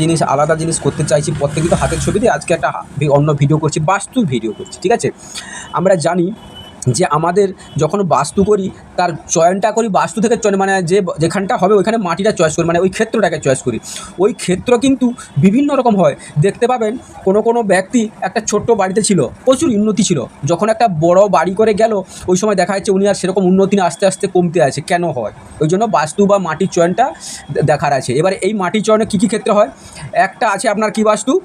জিনিস, আলাদা জিনিস করতে চাইছি প্রত্যেকে তো হাতের ছবি দিয়ে আজকে একটা অন্য ভিডিও করছি, বাস্তু ভিডিও করছি, ঠিক আছে? আমরা জানি যে আমাদের যখন বাস্তু করি, তার চয়নটা করি, বাস্তু থেকে চয়ন মানে যে যেখানটা হবে, ওইখানে মাটিটা চয়েস করি মানে ওই ক্ষেত্রটাকে চয়েস করি। ওই ক্ষেত্র কিন্তু বিভিন্ন রকম হয়। দেখতে পাবেন, কোনো কোনো ব্যক্তি একটা ছোট্ট বাড়িতে ছিল, প্রচুর উন্নতি ছিল। যখন একটা বড় বাড়ি করে গেল, ওই সময় দেখা যাচ্ছে উনি আর সেরকম উন্নতি না, আস্তে আস্তে কমতে আছে। কেন হয়? ওই জন্য বাস্তু বা মাটির চয়নটা দেখার আছে। এবার এই মাটির চয়নে কী কী ক্ষেত্রে হয়? একটা আছে আপনার কী বাস্তু?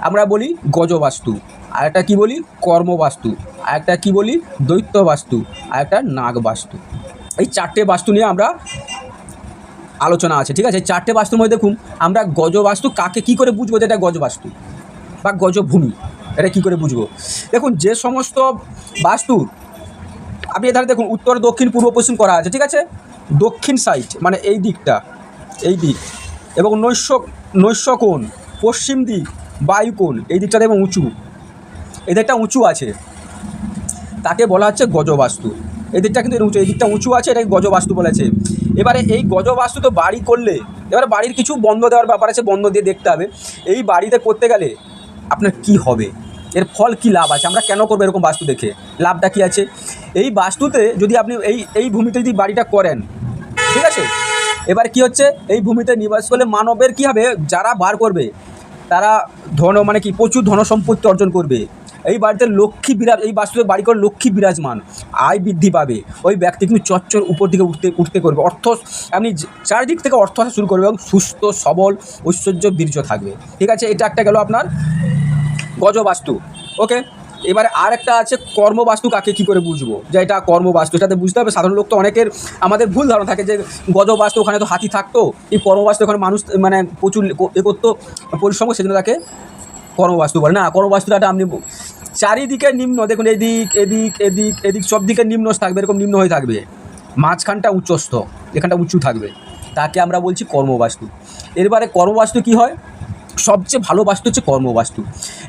আমরা বলি গজবাস্তু। আর একটা কী বলি? কর্মবাস্তু। আর একটা কী বলি? দৈত্য বাস্তু আর একটা নাগ বাস্তু এই চারটে বাস্তু নিয়ে আমরা আলোচনা আছে, ঠিক আছে? চারটে বাস্তুর মধ্যে দেখুন, আমরা গজবাস্তু কাকে কী করে বুঝব যে এটা গজবাস্তু? বা গজভূমি, এটা কী করে বুঝব? দেখুন, যে সমস্ত বাস্তু, আপনি এধারে দেখুন, উত্তর, দক্ষিণ, পূর্ব, পশ্চিম করা আছে, ঠিক আছে? দক্ষিণ সাইড মানে এই দিকটা, এই দিক। এবং নৈশ নৈশ কোণ, পশ্চিম দিক, বায়ু কোণ, এই দিকটা দেখবেন উঁচু। এই দিকটা উঁচু আছে। তাকে বলা হচ্ছে গজবাস্তু। এই দিকটা কিন্তু উঁচু, এদিকটা উঁচু আছে, এটাকে গজবাস্তু বলেছে এবারে এই গজবাস্তু তো বাড়ি করলে, এবারে বাড়ির কিছু বন্ধ দেওয়ার ব্যাপার আছে, বন্ধ দিয়ে দেখতে হবে। এই বাড়িতে করতে গেলে আপনার কি হবে? এর ফল কি লাভ আছে? আমরা কেন করব এরকম বাস্তু দেখে? লাভটা কি আছে? এই বাস্তুতে যদি আপনি এই এই ভূমিতে যদি বাড়িটা করেন, ঠিক আছে? এবার কি হচ্ছে? এই ভূমিতে নিবাস করলে মানবের কি হবে? যারা বার করবে, তারা ধন মানে কি, প্রচুর ধন সম্পত্তি অর্জন করবে। এই বাড়িতে লক্ষ্মী বিরাজ, এই বাস্তুতে বাড়ি করে লক্ষ্মী বিরাজমান। আয় বৃদ্ধি পাবে। ওই ব্যক্তি কিন্তু চচ্চর উপর দিকে উঠতে উঠতে করবে। অর্থ, আপনি চারিদিক থেকে অর্থ আসা শুরু করবে এবং সুস্থ, সবল, ঐশ্বর্য, বীর্য থাকবে। ঠিক আছে? এটা একটা গেল আপনার গজবাস্তু। ওকে? এবারে আর একটা আছে কর্মবাস্তু কাকে কি করে বুঝব? যে এটা কর্মবাস্তু, এটাতে বুঝতে হবে। সাধারণ লোক তো অনেকের আমাদের ভুল ধারণা থাকে যে গজবাস্তু ওখানে তো হাতি থাকতো। এই কর্মবাস্তু ওখানে মানুষ মানে প্রচুর এ করতো। পরিশ্রম, সেজন্য তাকে কর্মবাস্তু বলে। না, কর্মবাস্তুটা আপনি চারিদিকে নিম্ন, দেখুন, এদিক এদিক এদিক এদিক, সব দিকে নিম্ন থাকবে, এরকম নিম্ন হয়ে থাকবে। মাঝখানটা উচ্চস্থ, এখানটা উঁচু থাকবে। তাকে আমরা বলছি কর্মবাস্তু। এরবারে কর্মবাস্তু কি হয়? সবচেয়ে ভালো বাস্তু হচ্ছে কর্মবাস্তু।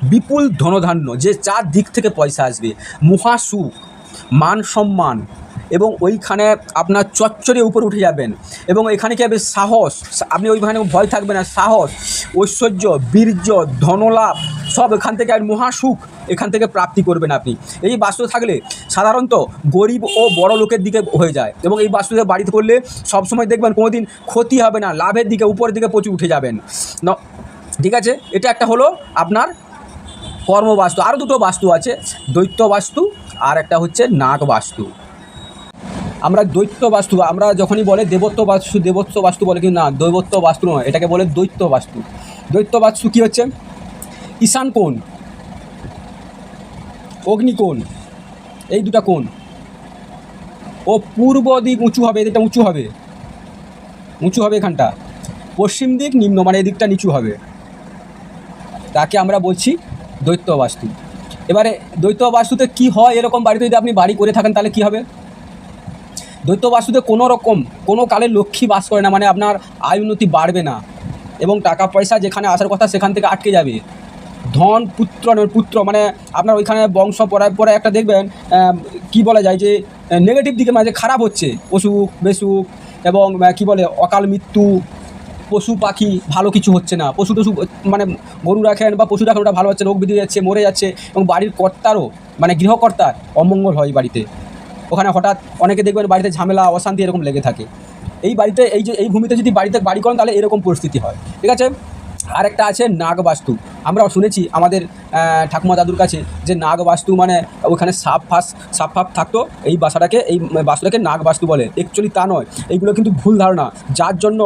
বিপুল ধনধান্য, যে চার দিক থেকে পয়সা আসবে। মহাসুখ, মান সম্মান এবং ওইখানে আপনার চচ্চরে উপর উঠে যাবেন। এবং এখানে কি হবে? সাহস। আপনি ওইখানে ভয় থাকবে না, সাহস, ঐশ্বর্য, বীর্য, ধনলাভ, সব এখান থেকে আর মহাসুখ এখান থেকে প্রাপ্তি করবেন আপনি। এই বাস্তু থাকলে সাধারণত গরিব ও বড় লোকের দিকে হয়ে যায়। এবং এই বাস্তুতে বাড়িতে করলে সবসময় দেখবেন কোনো দিন ক্ষতি হবে না, লাভের দিকে, উপরের দিকে প্রচুর উঠে যাবেন। ঠিক আছে? এটা একটা হলো আপনার কর্মবাস্তু। আরও দুটো বাস্তু আছে, দৈত্য বাস্তু আর একটা হচ্ছে নাগ বাস্তু আমরা দৈত্য বাস্তু আমরা যখনই বলে দেবত্ব বাস্তু দেবত্ব বাস্তু বলে কিন্তু না, দৈবত্ব বাস্তু নয়, এটাকে বলে দৈত্য বাস্তু। দৈত্য বাস্তু কী হচ্ছে? ঈশান কোণ অগ্নিকোণ এই দুটা কোণ। ও পূর্ব দিক উঁচু হবে, এদিকটা উঁচু হবে। উঁচু হবে এখানটা। পশ্চিম দিক নিম্ন মানে এদিকটা নিচু হবে। তাকে আমরা বলছি দৈত্য বাস্তু। এবারে দৈত্য বাস্তুতে কি হয় এরকম বাড়িতে যদি আপনি বাড়ি করে থাকেন, তাহলে কি হবে? দৈত্য কোনো রকম কোনো কালে লক্ষ্মী বাস করে না মানে আপনার আয় উন্নতি বাড়বে না। এবং টাকা পয়সা যেখানে আসার কথা, সেখান থেকে আটকে যাবে। ধন পুত্র পুত্র মানে আপনার ওইখানে বংশ পড়ায় পরে একটা দেখবেন কি বলা যায় যে নেগেটিভ দিকে মানে খারাপ হচ্ছে অসুখ বেসুখ এবং কি বলে, অকাল মৃত্যু, পশু, পাখি, ভালো কিছু হচ্ছে না। পশু টশু মানে গরু রাখেন বা পশু রাখেন, ওটা ভালো হচ্ছে রোগ বিধি যাচ্ছে, মরে যাচ্ছে এবং বাড়ির কর্তারও মানে গৃহকর্তার অমঙ্গল হয় বাড়িতে। ওখানে হঠাৎ অনেকে দেখবেন বাড়িতে ঝামেলা, অশান্তি এরকম লেগে থাকে। এই বাড়িতে, এই যে, এই ভূমিতে যদি বাড়িতে বাড়ি করেন, তাহলে এরকম পরিস্থিতি হয়। ঠিক আছে? আরেকটা আছে নাগবাস্তু। আমরা শুনেছি আমাদের ঠাকুমা দাদুর কাছে যে নাগবাস্তু মানে ওখানে সাপ ফাস, সাপ ফাপ থাকতো। এই বাসাটাকে, এই বাস্তুটাকে নাগবাস্তু বলে। অ্যাকচুয়ালি তা নয়। এইগুলো কিন্তু ভুল ধারণা। যার জন্য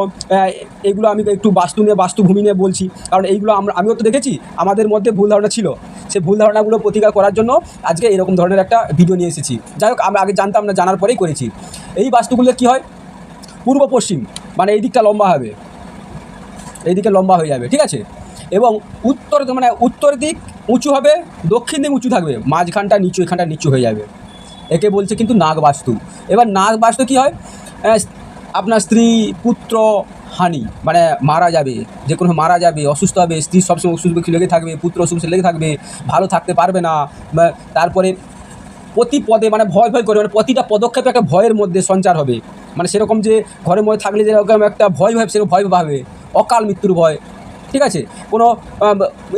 এগুলো আমি একটু বাস্তু নিয়ে বাস্তুভূমি নিয়ে বলছি। কারণ এইগুলো আমরা, আমিও তো দেখেছি। আমাদের মধ্যে ভুল ধারণা ছিল। সেই ভুল ধারণাগুলো প্রতিকার করার জন্য আজকে এরকম ধরনের একটা ভিডিও নিয়ে এসেছি। যাই হোক, আমরা আগে জানতাম না, জানার পরেই করেছি। এই বাস্তুগুলো কি হয়? পূর্ব পশ্চিম মানে এই দিকটা লম্বা হবে। এই দিকে লম্বা হয়ে যাবে, ঠিক আছে? এবং উত্তর মানে উত্তর দিক উঁচু হবে, দক্ষিণ দিক উঁচু থাকবে। মাঝখানটা নিচু, এখানটা নিচু হয়ে যাবে। একে বলছে কিন্তু নাগ বাস্তু এবার নাগ বাস্তু কী হয়? আপনার স্ত্রী, পুত্র হানি মানে মারা যাবে, যে কোনো মারা যাবে, অসুস্থ হবে, স্ত্রী সবসময় অসুস্থ লেগে থাকবে, পুত্র অসুস্থ লেগে থাকবে, ভালো থাকতে পারবে না তারপরে প্রতি পদে মানে ভয় ভয় করে মানে প্রতিটা পদক্ষেপে একটা ভয়ের মধ্যে সঞ্চার হবে। মানে সেরকম যে ঘরের মধ্যে থাকলে যেরকম একটা ভয় ভয় সেরকম ভয় পাবে অকাল মৃত্যুর ভয়, ঠিক আছে? কোনো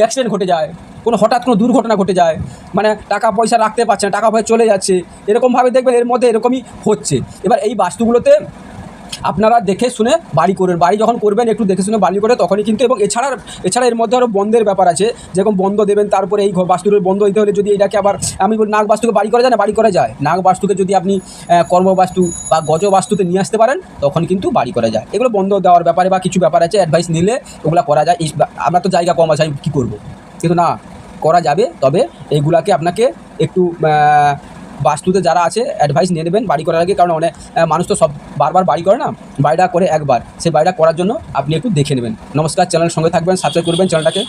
অ্যাক্সিডেন্ট ঘটে যায়, কোনো হঠাৎ কোনো দুর্ঘটনা ঘটে যায় মানে টাকা পয়সা রাখতে পারছে না, টাকা পয়সা চলে যাচ্ছে এরকমভাবে দেখবেন এর মধ্যে এরকমই হচ্ছে। এবার এই বাস্তুগুলোতে আপনারা দেখে শুনে বাড়ি করবেন বাড়ি যখন করবেন, একটু দেখে শুনে বাড়ি করে, তখনই কিন্তু এবং এছাড়া এছাড়া এর মধ্যে আরও বন্ধের ব্যাপার আছে। যেরকম বন্ধ দেবেন, তারপরে এই বাস্তুর বন্ধ দিতে হলে যদি এটাকে আবার, আমি বলি নাগ বাস্তুকে বাড়ি করা যায় না? বাড়ি করা যায়। নাগ বাস্তুকে যদি আপনি কর্মবাস্তু বা গজ বাস্তুতে নিয়ে আসতে পারেন, তখন কিন্তু বাড়ি করা যায়। এগুলো বন্ধ দেওয়ার ব্যাপারে বা কিছু ব্যাপার আছে অ্যাডভাইস নিলে ওগুলো করা যায়। আমরা তো জায়গা কম আছে, আমি কী করব? কিন্তু না, করা যাবে। তবে এইগুলাকে আপনাকে একটু বাস্তুতে যারা আছে অ্যাডভাইস নিয়ে নেবেন বাড়ি করার আগে। কারণ অনেক মানুষ তো সব বারবার বাড়ি করে না, বাড়িটা করে একবার। সেই বাড়িটা করার জন্য আপনি একটু দেখে নেবেন। নমস্কার চ্যানেলের সঙ্গে থাকবেন সাবস্ক্রাইব করবেন চ্যানেলটাকে